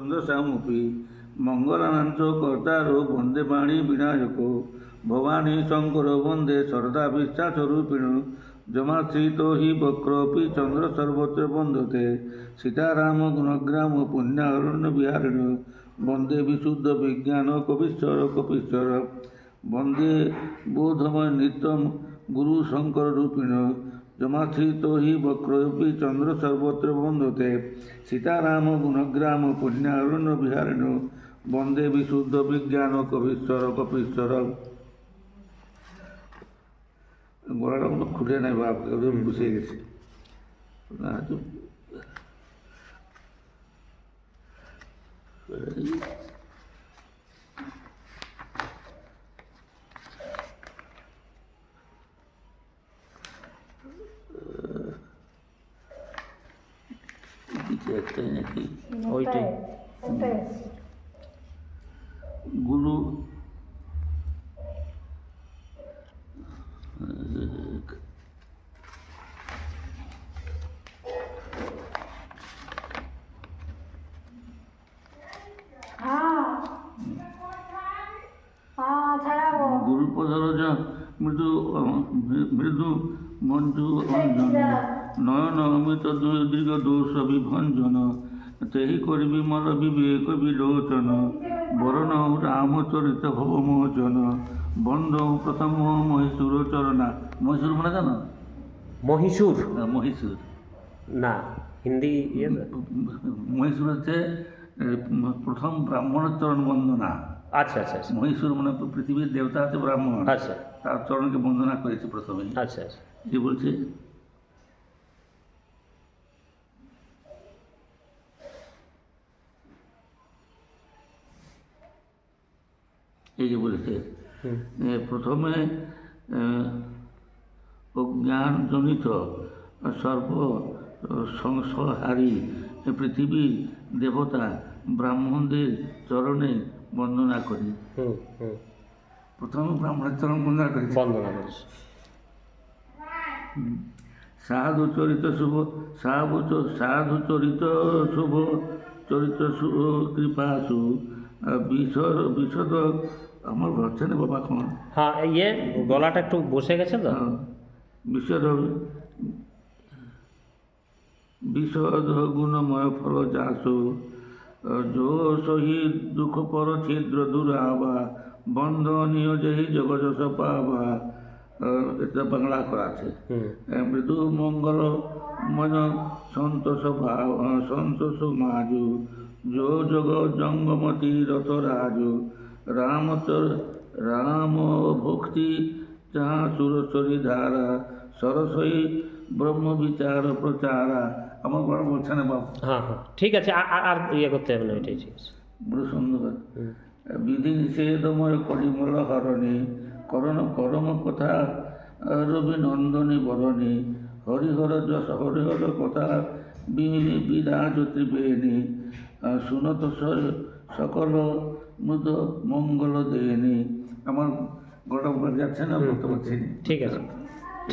ଛନ୍ଦ ସାମୁପୀ ମଙ୍ଗଳାନାଥ କର୍ତ୍ତାରୁ ବନ୍ଦେ ବାଣି ବିନାୟକ ଭବାନୀ ଶଙ୍କର ବନ୍ଦେ ଶ୍ରଦ୍ଧା ବିଶ୍ୱାସ ରୂପିଣୁ ଜମା ଶ୍ରୀ ବକ୍ର ବକ୍ରପି ଚନ୍ଦ୍ର ସର୍ବତ୍ର ବନ୍ଦତେ ସୀତାରାମ ଗୁଣଗ୍ରାମ ପୁଣ୍ୟାରଣ୍ୟ ବିହାରିଣୁ ବନ୍ଦେ ବିଶୁଦ୍ଧ ବିଜ୍ଞାନ କବିଶ୍ୱର କପିଶ୍ୱର ବନ୍ଦେ ବୋଧମୟ ନିତମ ଗୁରୁ ଶଙ୍କର ରୂପିଣ জমাশ্রিত হি বক্রপি চন্দ্র সর্বত্র বন্দতে সীতারাম গুণগ্রাম পুণ্যারণ্য বিহারিণ। বন্দে বিশুদ্ধ বিজ্ঞান কবিশ্বর কপিশ্বর। গলাটা কোনো খুলে নাই বাপ একদম বসে গেছে। না তো કહેતો નથી હોય તો ગુરુ ગુરુ પધારો જ્યાં মৃদু মৃদু মঞ্জু অঞ্জন। নয়ন অমিত দীর্ঘ দোষ বিভঞ্জন। তেহি করবি মর বিবেক বিলোচন। বরণ রামচরিত ভবমোচন বন্ধ প্রথম মহীশূর চরণা। মহীশূর মানে জানো? মহীশূর। হ্যাঁ, মহীশূর। না হিন্দি ইয়ে? মহীশূর হচ্ছে প্রথম ব্রাহ্মণের চরণ বন্দনা। আচ্ছা আচ্ছা আচ্ছা। মহীশূর মানে পৃথিবীর দেবতা আছে ব্রাহ্মণ। আচ্ছা। তার চরণকে বন্দনা করেছে প্রথমে আচ্ছা আচ্ছা। কি বলছে? এই যে বলেছে প্রথমে অজ্ঞানজনিত সর্ব সংসারী পৃথিবীর দেবতা ব্রাহ্মণদের চরণে বন্দনা করি। প্রথমে ব্রাহ্মণের চরণ বন্দনা করি। বন্দনা করছি সাধু চরিত শুভ সাধু সাধু চরিত শুভ চরিত শুভ কৃপা সু বিশদ বিশদ আমার হচ্ছে না বাবা এখন হ্যাঁ ইয়ে গলাটা একটু বসে গেছে তো? হ্যাঁ, বিশদ বিশদ গুণময় ফল যাসু যো সহি দুঃখ পর ছিদ্র দূরাবা বন্ধনীয় যেহি জগযশ পাবা এটা বাংলা করা আছে মৃদু মঙ্গল মন সন্তোষ ভাব সন্তোষ মাজু যো যোগ জঙ্গমতি রত রাজু রামচর রাম ভক্তি যাহা সুরচরি ধারা সরসই ব্রহ্ম বিচার প্রচারা আমার বড় বলছে না বাবু। হ্যাঁ হ্যাঁ। ঠিক আছে আর- ইয়ে করতে হবে না এটাই ঠিক আছে। বড় সুন্দর বিধি নিষেধময় করিমল হরণী করণ করম কথা রবি নন্দনী বরণী হরিহর যশ হরিহর কথা বি- বিরাজ ত্রিবেণী শুনত সকল মুদ মঙ্গল দেয়নি আমার বলে যাচ্ছে না বলতে পারছি ঠিক আছে।